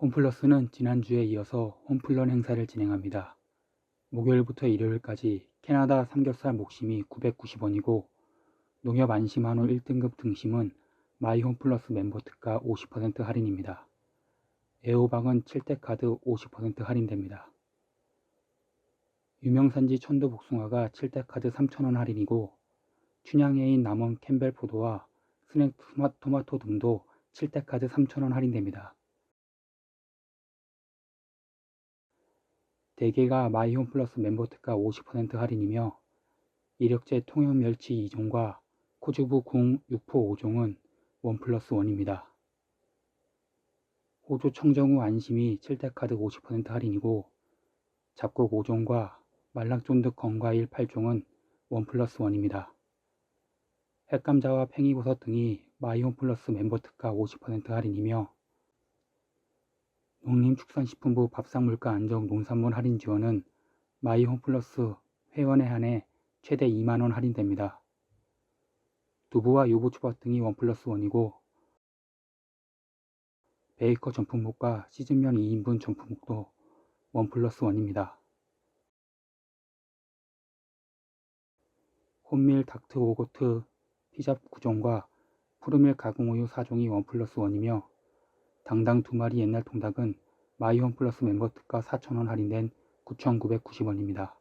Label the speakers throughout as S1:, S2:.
S1: 홈플러스는 지난주에 이어서 홈플런 행사를 진행합니다. 목요일부터 일요일까지 캐나다 삼겹살 목심이 990원이고 농협 안심 한우 1등급 등심은 마이 홈플러스 멤버 특가 50% 할인입니다. 애호박은 7대 카드 50% 할인됩니다. 유명산지 천도 복숭아가 7대 카드 3,000원 할인이고 춘향애인 남원 캠벨 포도와 스낵 토마토 등도 7대 카드 3,000원 할인됩니다. 대게가 마이홈 플러스 멤버 특가 50% 할인이며 이력제 통영 멸치 2종과 코주부 궁 육포 5종은 원 플러스 원입니다. 호주 청정우 안심이 7대 카드 50% 할인이고 잡곡 5종과 말랑쫀득 건과일 8종은 원 플러스 원입니다. 햇감자와 팽이버섯 등이 마이홈 플러스 멤버 특가 50% 할인이며 농림축산식품부 밥상물가 안정 농산물 할인 지원은 마이홈 플러스 회원에 한해 최대 2만원 할인됩니다. 두부와 유부초밥 등이 원 플러스 원이고 베이커 전품목과 시즌면 2인분 전품목도 원 플러스 원입니다. 홈밀 닥트 오고트 피자 9종과 푸르밀 가공우유 4종이 원 플러스 원이며 당당 두 마리 옛날 통닭은 마이홈 플러스 멤버 특가 4,000원 할인된 9,990원입니다.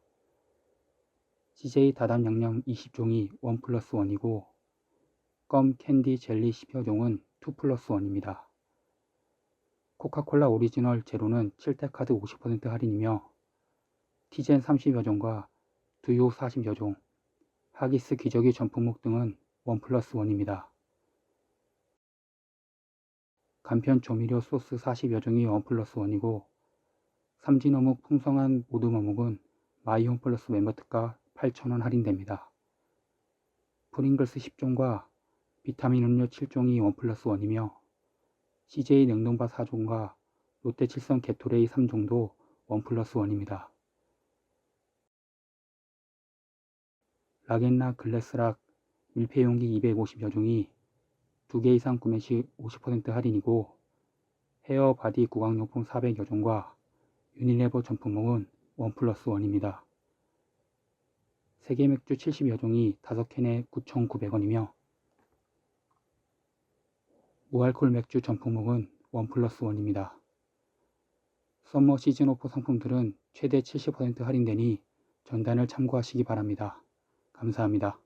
S1: CJ 다담 양념 20종이 원 플러스 원이고 껌 캔디 젤리 10여 종은 2 플러스 원입니다. 코카콜라 오리지널 제로는 7대 카드 50% 할인이며 티젠 30여 종과 두유 40여 종, 하기스 기저귀 전품목 등은 원 플러스 원입니다. 간편 조미료 소스 40여 종이 원 플러스 원이고 삼진 어묵 풍성한 모듬 어묵은 마이홈 플러스 멤버 특가 8,000원 할인됩니다. 프링글스 10종과 비타민 음료 7종이 원 플러스 원이며 CJ 냉동밥 4종과 롯데 칠성 게토레이 3종도 원 플러스 원입니다. 라겐나 글래스락 밀폐용기 250여 종이 2개 이상 구매 시 50% 할인이고 헤어 바디 구강용품 400여 종과 유니레버 전품목은 원 플러스 원입니다. 세계 맥주 70여 종이 5캔에 9,900원이며 무알콜 맥주 전품목은 원 플러스 원입니다. 썸머 시즌 오프 상품들은 최대 70% 할인되니 전단을 참고하시기 바랍니다. 감사합니다.